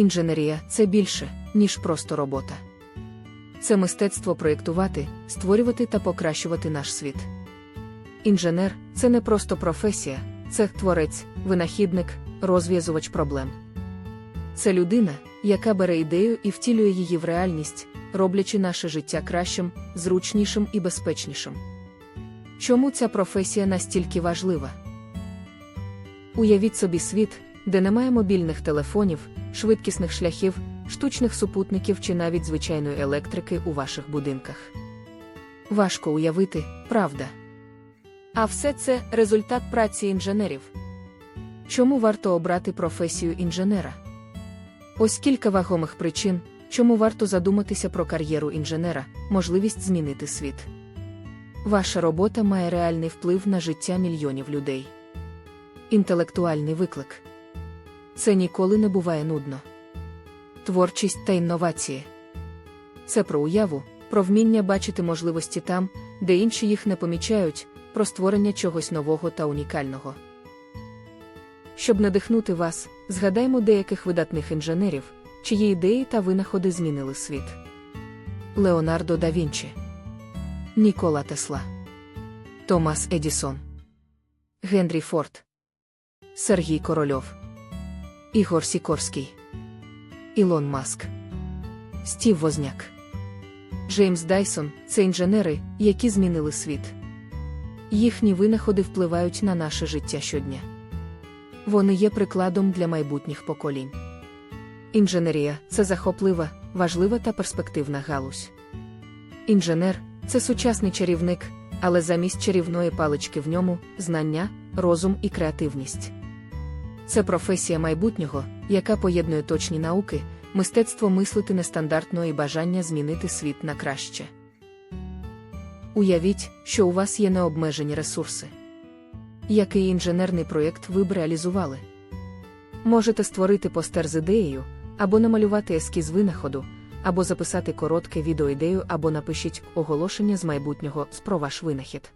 Інженерія це більше, ніж просто робота. Це мистецтво проєктувати, створювати та покращувати наш світ. Інженер це не просто професія, це творець, винахідник, розв'язувач проблем. Це людина, яка бере ідею і втілює її в реальність, роблячи наше життя кращим, зручнішим і безпечнішим. Чому ця професія настільки важлива? Уявіть собі світ, де немає мобільних телефонів, швидкісних шляхів, штучних супутників чи навіть звичайної електрики у ваших будинках. Важко уявити, правда. А все це результат праці інженерів. Чому варто обрати професію інженера? Ось кілька вагомих причин, чому варто задуматися про кар'єру інженера, можливість змінити світ. Ваша робота має реальний вплив на життя мільйонів людей. Інтелектуальний виклик. Це ніколи не буває нудно. Творчість та інновації. Це про уяву, про вміння бачити можливості там, де інші їх не помічають, про створення чогось нового та унікального. Щоб надихнути вас, згадаймо деяких видатних інженерів, чиї ідеї та винаходи змінили світ. Леонардо да Вінчі, Нікола Тесла, Томас Едісон, Генрі Форд, Сергій Корольов, Ігор Сікорський, Ілон Маск, Стів Возняк, Джеймс Дайсон це інженери, які змінили світ. Їхні винаходи впливають на наше життя щодня. Вони є прикладом для майбутніх поколінь. Інженерія це захоплива, важлива та перспективна галузь. Інженер це сучасний чарівник, але замість чарівної палички в ньому знання, розум і креативність. Це професія майбутнього, яка поєднує точні науки, мистецтво мислити нестандартно і бажання змінити світ на краще. Уявіть, що у вас є необмежені ресурси. Який інженерний проєкт ви б реалізували? Можете створити постер з ідеєю, або намалювати ескіз винаходу, або записати коротке відеоідею, або напишіть оголошення з майбутнього про ваш винахід.